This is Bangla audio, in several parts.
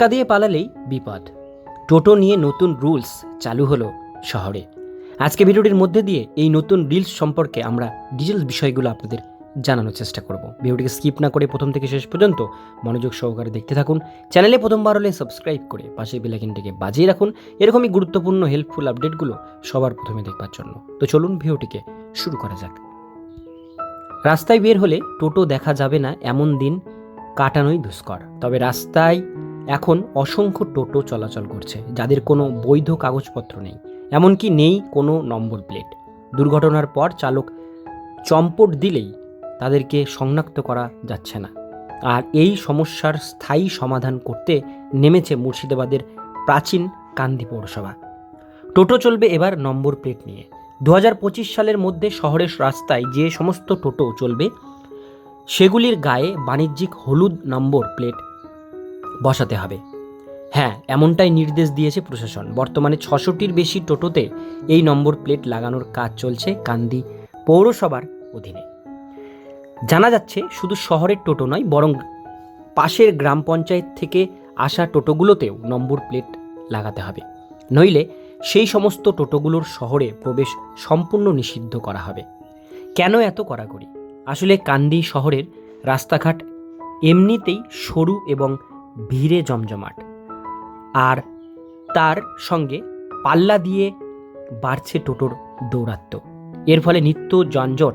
ধাক্কা দিয়ে পালালেই বিপদ। টোটো নিয়ে নতুন রুলস চালু হলো শহরে। আজকে ভিডিওটির মধ্যে দিয়ে এই নতুন রিলস সম্পর্কে আমরা ডিটেলস বিষয়গুলো আপনাদের জানানোর চেষ্টা করব। ভিডিওটিকে স্কিপ না করে প্রথম থেকে শেষ পর্যন্ত মনোযোগ সহকারে দেখতে থাকুন। চ্যানেলে প্রথমবার হলে সাবস্ক্রাইব করে পাশে বেলাইকিনটিকে বাজিয়ে রাখুন। এরকমই গুরুত্বপূর্ণ হেল্পফুল আপডেটগুলো সবার প্রথমে দেখবার জন্য। তো চলুন ভিডিওটিকে শুরু করা যাক। রাস্তায় বের হলে টোটো দেখা যাবে না, এমন দিন কাটানোই দুষ্কর। তবে রাস্তায় এখন অসংখ্য টোটো চলাচল করছে, যাদের কোনো বৈধ কাগজপত্র নেই, এমনকি নেই কোনো নম্বর প্লেট। দুর্ঘটনার পর চালক চম্পট দিলেই তাদেরকে শনাক্ত করা যাচ্ছে না। আর এই সমস্যার স্থায়ী সমাধান করতে নেমেছে মুর্শিদাবাদের প্রাচীন কান্দি পৌরসভা। টোটো চলবে এবার নম্বর প্লেট নিয়ে। দু হাজার পঁচিশ সালের মধ্যে শহরের রাস্তায় যে সমস্ত টোটো চলবে, সেগুলির গায়ে বাণিজ্যিক হলুদ নম্বর প্লেট বসাতে হবে। হ্যাঁ এমনটাই নির্দেশ দিয়েছে প্রশাসন। বর্তমানে ছশোটির বেশি টোটোতে এই নম্বর প্লেট লাগানোর কাজ চলছে কান্দি পৌরসভার অধীনে। জানা যাচ্ছে, শুধু শহরের টোটো নয়, বরং পাশের গ্রাম পঞ্চায়েত থেকে আসা টোটোগুলোতেও নম্বর প্লেট লাগাতে হবে। নইলে সেই সমস্ত টোটোগুলোর শহরে প্রবেশ সম্পূর্ণ নিষিদ্ধ করা হবে। কেন এত কড়াকড়ি? আসলে কান্দি শহরের রাস্তাঘাট এমনিতেই সরু এবং ভিড়ে জমজমাট। আর তার সঙ্গে পাল্লা দিয়ে বাড়ছে টোটোর দৌরাত্ম্য। এর ফলে নিত্য যানজট,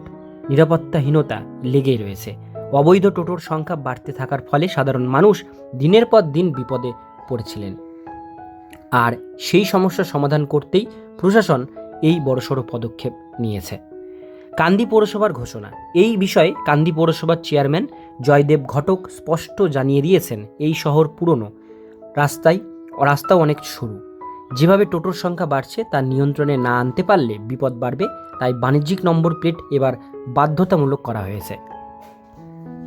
নিরাপত্তাহীনতা লেগেই রয়েছে। অবৈধ টোটোর সংখ্যা বাড়তে থাকার ফলে সাধারণ মানুষ দিনের পর দিন বিপদে পড়েছিলেন। আর সেই সমস্যা সমাধান করতেই প্রশাসন এই বড়সড় পদক্ষেপ নিয়েছে। কান্দি পৌরসভার ঘোষণা। এই বিষয়ে কান্দি পৌরসভার চেয়ারম্যান জয়দেব ঘটক স্পষ্ট জানিয়ে দিয়েছেন, এই শহর পুরনো। রাস্তায় রাস্তাও অনেক সরু। যেভাবে টোটোর সংখ্যা বাড়ছে, তা নিয়ন্ত্রণে না আনতে পারলে বিপদ বাড়বে, তাই বাণিজ্যিক নম্বর প্লেট এবার বাধ্যতামূলক করা হয়েছে।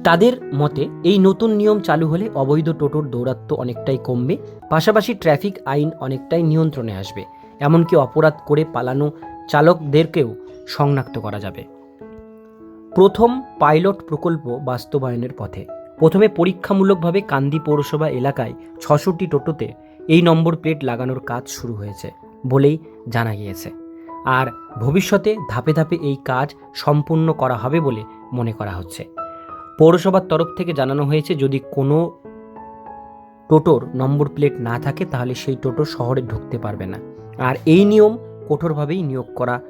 তাদের মতে, এই নতুন নিয়ম চালু হলে অবৈধ টোটোর দৌরাত্ম্য অনেকটাই কমবে, পাশাপাশি ট্রাফিক আইন অনেকটাই নিয়ন্ত্রণে আসবে। এমনকি অপরাধ করে পালানো চালকদেরকেও শনাক্ত করা যাবে। প্রথম পাইলট প্রকল্প বাস্তবায়নের পথে। প্রথমে পরীক্ষামূলকভাবে কান্দি পৌরসভা এলাকায় ছশোটি টোটোতে এই নম্বর প্লেট লাগানোর কাজ শুরু হয়েছে বলেই জানা গিয়েছে। আর ভবিষ্যতে ধাপে ধাপে এই কাজ সম্পূর্ণ করা হবে বলে মনে করা হচ্ছে। পৌরসভার তরফ থেকে জানানো হয়েছে, যদি কোনো টোটোর নম্বর প্লেট না থাকে, তাহলে সেই টোটো শহরে ঢুকতে পারবে না। আর এই নিয়ম কঠোরভাবেই নিয়োগ করা,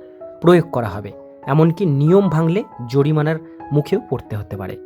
প্রয়োগ করা হবে। এমনকি নিয়ম ভাঙলে জরিমানার মুখেও পড়তে হতে পারে।